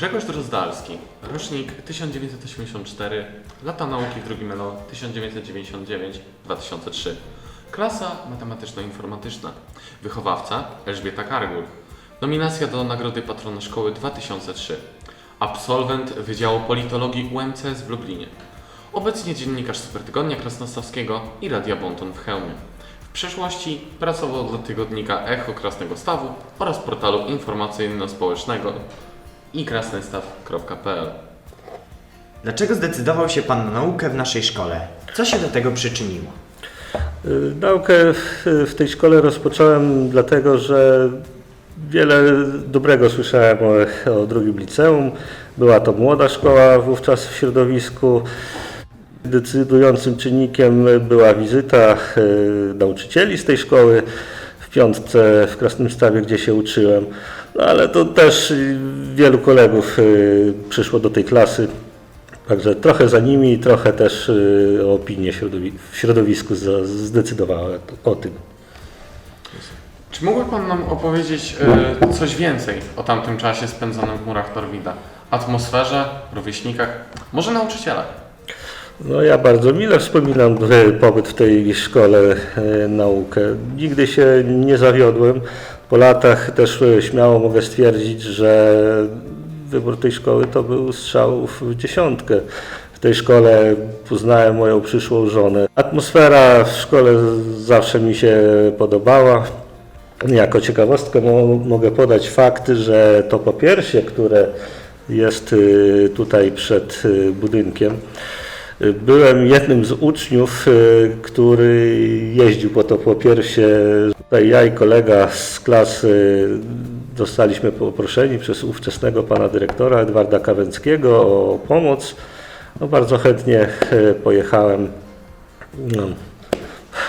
Grzegorz Drozdalski, rocznik 1984, lata nauki w drugim ELO 1999-2003. Klasa matematyczno-informatyczna. Wychowawca Elżbieta Kargul. Nominacja do Nagrody Patrona Szkoły 2003. Absolwent Wydziału Politologii UMCS w Lublinie. Obecnie dziennikarz Supertygodnia Krasnostawskiego i Radia Bonton w Chełmie. W przeszłości pracował dla tygodnika Echo Krasnego Stawu oraz portalu informacyjno-społecznego i krasnystaw.pl. Dlaczego zdecydował się Pan na naukę w naszej szkole? Co się do tego przyczyniło? Y, Naukę w, tej szkole rozpocząłem dlatego, że wiele dobrego słyszałem o, o drugim liceum. Była to młoda szkoła wówczas w środowisku. Decydującym czynnikiem była wizyta y, nauczycieli z tej szkoły w piątce w Krasnym Stawie, gdzie się uczyłem. No, ale to też y, wielu kolegów y, przyszło do tej klasy. Także trochę za nimi, trochę też y, opinie w środowisku zdecydowały o tym. Czy mógłby Pan nam opowiedzieć coś więcej o tamtym czasie spędzonym w murach Torwida? Atmosferze, rówieśnikach, może nauczycielach? No ja bardzo mile wspominam pobyt w tej szkole, naukę. Nigdy się nie zawiodłem. Po latach też e, śmiało mogę stwierdzić, że wybór tej szkoły to był strzał w dziesiątkę. W tej szkole poznałem moją przyszłą żonę. Atmosfera w szkole zawsze mi się podobała. Jako ciekawostkę mo- mogę podać fakt, że to popiersie, które jest y, tutaj przed y, budynkiem, byłem jednym z uczniów, który jeździł po to popiersie. Tutaj ja i kolega z klasy dostaliśmy poproszeni przez ówczesnego pana dyrektora Edwarda Kawęckiego o pomoc. No, bardzo chętnie y, pojechałem. No,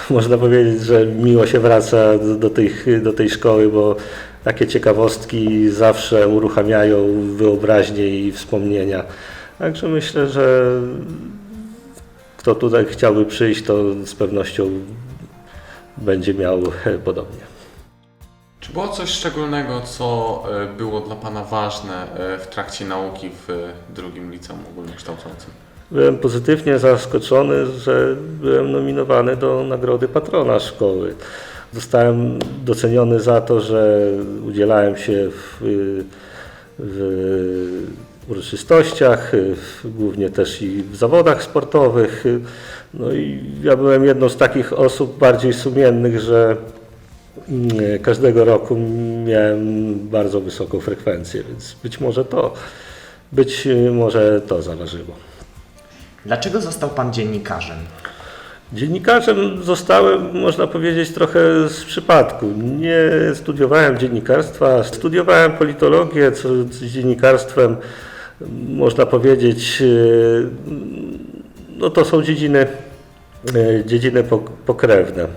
można powiedzieć, że miło się wraca do, do, tej, do tej szkoły, bo takie ciekawostki zawsze uruchamiają wyobraźnię i wspomnienia. Także myślę, że kto tutaj chciałby przyjść, to z pewnością będzie miał podobnie. Czy było coś szczególnego, co e, było dla Pana ważne e, w trakcie nauki w e, drugim liceum ogólnokształcącym? Byłem pozytywnie zaskoczony, że byłem nominowany do nagrody patrona szkoły. Zostałem doceniony za to, że udzielałem się w, w uroczystościach, w, głównie też i w zawodach sportowych. No i ja byłem jedną z takich osób bardziej sumiennych, że mm, każdego roku miałem bardzo wysoką frekwencję, więc być może to, być może to zaważyło. Dlaczego został Pan dziennikarzem? Dziennikarzem zostałem, można powiedzieć, trochę z przypadku. Nie studiowałem dziennikarstwa, studiowałem politologię, co z dziennikarstwem, można powiedzieć, e, no to są dziedziny, e, dziedziny pok- pokrewne. E,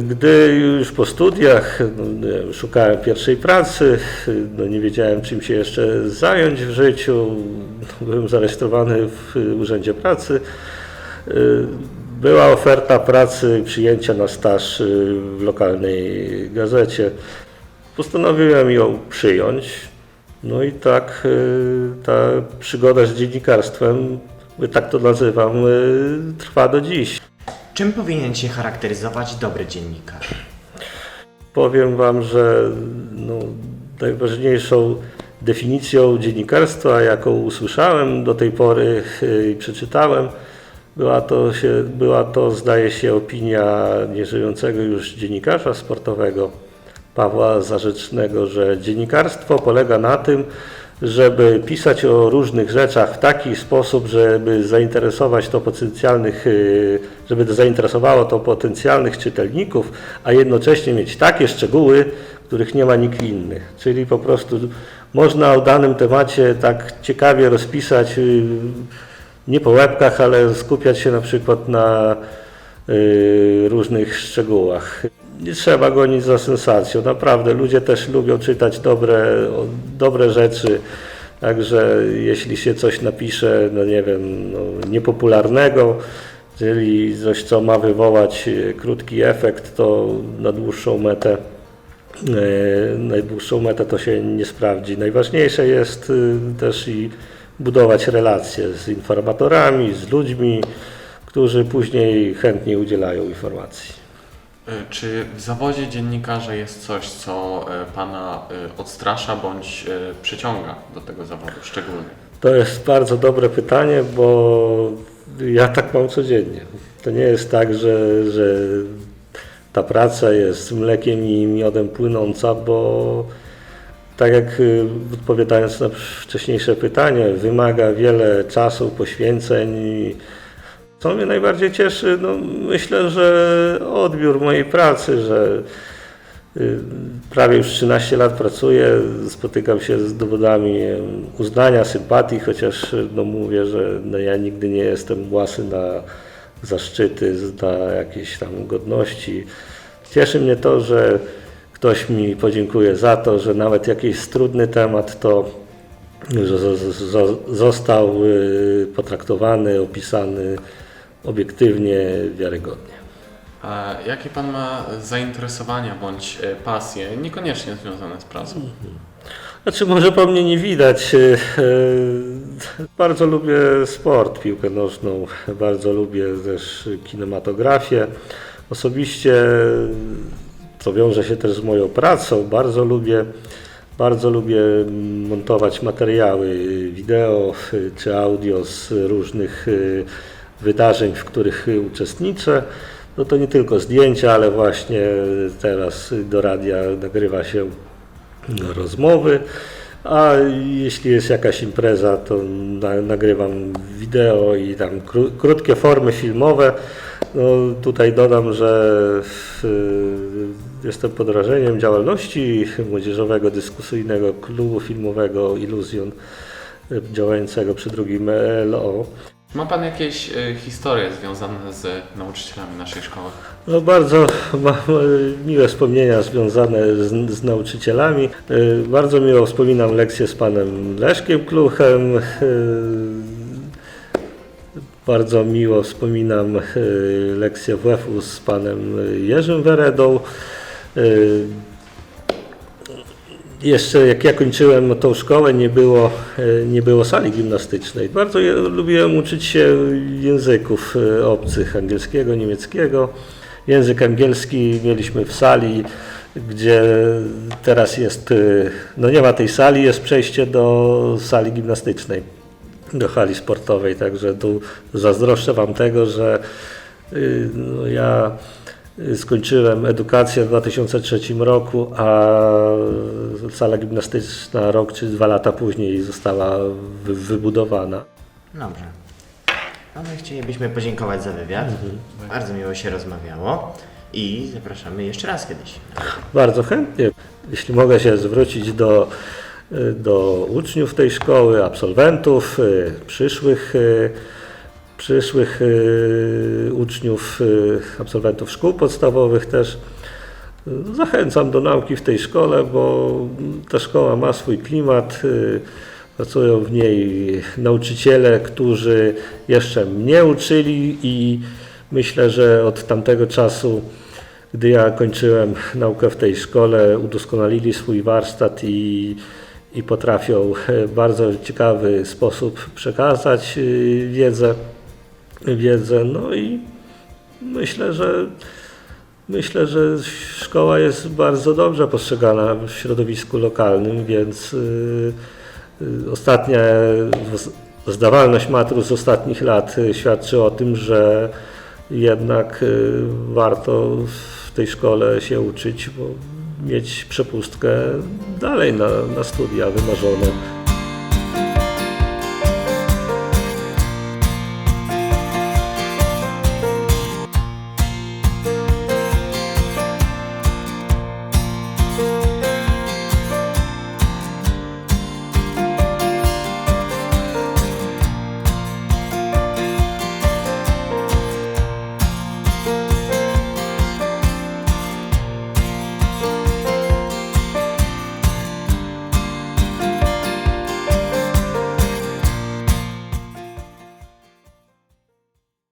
Gdy już po studiach no, szukałem pierwszej pracy, no nie wiedziałem czym się jeszcze zająć w życiu, byłem zarejestrowany w Urzędzie Pracy. Y, Była oferta pracy, przyjęcia na staż y, w lokalnej gazecie. Postanowiłem ją przyjąć. No i tak y, ta przygoda z dziennikarstwem, tak to nazywam, y, trwa do dziś. Czym powinien się charakteryzować dobry dziennikarz? Powiem Wam, że no, najważniejszą definicją dziennikarstwa, jaką usłyszałem do tej pory y, i przeczytałem, była to, się, była to, zdaje się, opinia nieżyjącego już dziennikarza sportowego Pawła Zarzecznego, że dziennikarstwo polega na tym, żeby pisać o różnych rzeczach w taki sposób, żeby zainteresować to potencjalnych, y, żeby zainteresowało to potencjalnych czytelników, a jednocześnie mieć takie szczegóły, których nie ma nikt inny. Czyli po prostu można o danym temacie tak ciekawie rozpisać, y, nie po łebkach, ale skupiać się na przykład na y, różnych szczegółach. Nie trzeba gonić za sensacją. Naprawdę ludzie też lubią czytać dobre, dobre rzeczy. Także jeśli się coś napisze, no nie wiem, no, niepopularnego, czyli coś, co ma wywołać y, krótki efekt, to na dłuższą metę e, najdłuższą metę to się nie sprawdzi. Najważniejsze jest y, też i budować relacje z informatorami, z ludźmi, którzy później chętnie udzielają informacji. Y, Czy w zawodzie dziennikarza jest coś, co y, Pana y, odstrasza bądź przyciąga do tego zawodu szczególnie? To jest bardzo dobre pytanie, bo ja tak mam codziennie. To nie jest tak, że, że ta praca jest mlekiem i miodem płynąca, bo tak jak y, odpowiadając na wcześniejsze pytanie, wymaga wiele czasu, poświęceń. i Co mnie najbardziej cieszy, no myślę, że odbiór mojej pracy, że y, prawie już 13 lat pracuję, spotykam się z dowodami uznania, sympatii, chociaż no mówię, że no ja nigdy nie jestem łasy na zaszczyty, na jakieś tam godności. Cieszy mnie to, że ktoś mi podziękuje za to, że nawet jakiś trudny temat, to został y, potraktowany, opisany obiektywnie, wiarygodnie. A jakie Pan ma zainteresowania bądź y, pasje, niekoniecznie związane z pracą? Znaczy może po mnie nie widać. e, e, Bardzo lubię sport, piłkę nożną, bardzo lubię też kinematografię. Osobiście, co wiąże się też z moją pracą, bardzo lubię, bardzo lubię montować materiały wideo e, czy audio z różnych e, wydarzeń, w których uczestniczę. No to nie tylko zdjęcia, ale właśnie teraz do radia nagrywa się rozmowy, a jeśli jest jakaś impreza, to na, nagrywam wideo i tam kró, krótkie formy filmowe. No, tutaj dodam, że w, jestem pod wrażeniem działalności młodzieżowego dyskusyjnego klubu filmowego Iluzjon y, działającego przy drugim LO. Ma Pan jakieś y, historie związane z nauczycielami naszej szkoły? No bardzo mam miłe wspomnienia związane z, z nauczycielami. E, Bardzo miło wspominam lekcje z panem Leszkiem Kluchem. E, Bardzo miło wspominam e, lekcję WF-u z panem Jerzym Weredą. Jeszcze jak ja kończyłem tą szkołę, nie było, e, nie było sali gimnastycznej. Bardzo lubiłem uczyć się języków e, obcych, angielskiego, niemieckiego. Język angielski mieliśmy w sali, gdzie teraz jest, e, no nie ma tej sali, jest przejście do sali gimnastycznej, do hali sportowej, także tu zazdroszczę Wam tego, że no ja skończyłem edukację w 2003 roku, a sala gimnastyczna rok czy dwa lata później została wy- wybudowana. Dobrze. No my chcielibyśmy podziękować za wywiad. Bardzo miło się rozmawiało i zapraszamy jeszcze raz kiedyś. Bardzo chętnie, jeśli mogę się zwrócić do, do uczniów tej szkoły, absolwentów, y, przyszłych, y, przyszłych y, uczniów, y, absolwentów szkół podstawowych też. Zachęcam do nauki w tej szkole, bo ta szkoła ma swój klimat. y, Pracują w niej nauczyciele, którzy jeszcze mnie uczyli i myślę, że od tamtego czasu gdy ja kończyłem naukę w tej szkole, udoskonalili swój warsztat i, i potrafią w bardzo ciekawy sposób przekazać wiedzę, wiedzę. No i myślę, że myślę, że szkoła jest bardzo dobrze postrzegana w środowisku lokalnym, więc y, y, ostatnia zdawalność matur z ostatnich lat y, świadczy o tym, że jednak warto w tej szkole się uczyć, bo mieć przepustkę dalej na, na studia wymarzone